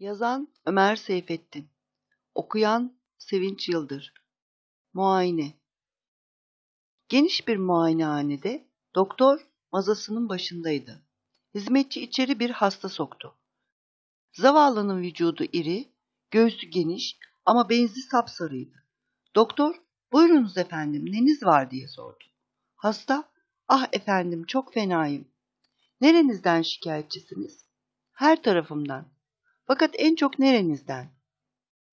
Yazan Ömer Seyfettin Okuyan Sevinç Yıldır Muayene Geniş bir muayenehanede doktor mazasının başındaydı. Hizmetçi içeri bir hasta soktu. Zavallının vücudu iri, göğsü geniş ama benzi sapsarıydı. Doktor, buyurunuz efendim neniz var diye sordu. Hasta, ah efendim çok fenayım. Nerenizden şikayetçisiniz? Her tarafımdan. Fakat en çok nerenizden?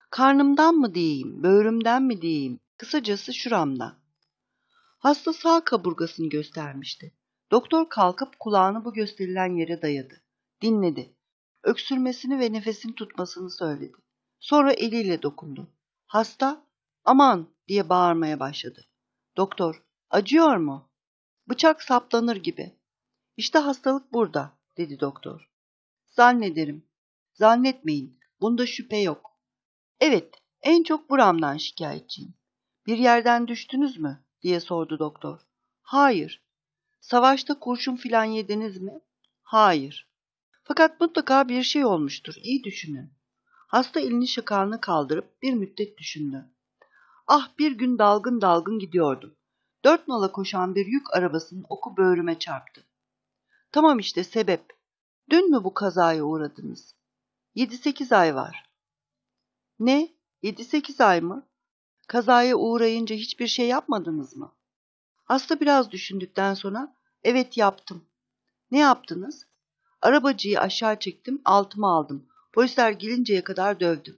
Karnımdan mı diyeyim, böğrümden mi diyeyim, kısacası şuramdan. Hasta sağ kaburgasını göstermişti. Doktor kalkıp kulağını bu gösterilen yere dayadı. Dinledi. Öksürmesini ve nefesini tutmasını söyledi. Sonra eliyle dokundu. Hasta, aman diye bağırmaya başladı. Doktor, acıyor mu? Bıçak saplanır gibi. İşte hastalık burada, dedi doktor. Zannederim. Zannetmeyin, bunda şüphe yok. Evet, en çok buramdan şikayetçiyim. Bir yerden düştünüz mü? diye sordu doktor. Hayır. Savaşta kurşun filan yediniz mi? Hayır. Fakat mutlaka bir şey olmuştur. İyi düşünün. Hasta elini şakağını kaldırıp bir müddet düşündü. Ah bir gün dalgın dalgın gidiyordum. Dört nala koşan bir yük arabasının oku böğrüme çarptı. Tamam işte sebep. Dün mü bu kazaya uğradınız? Yedi sekiz ay var. Ne? Yedi sekiz ay mı? Kazaya uğrayınca hiçbir şey yapmadınız mı? Hasta biraz düşündükten sonra evet yaptım. Ne yaptınız? Arabacıyı aşağı çektim, altıma aldım. Polisler gelinceye kadar dövdüm.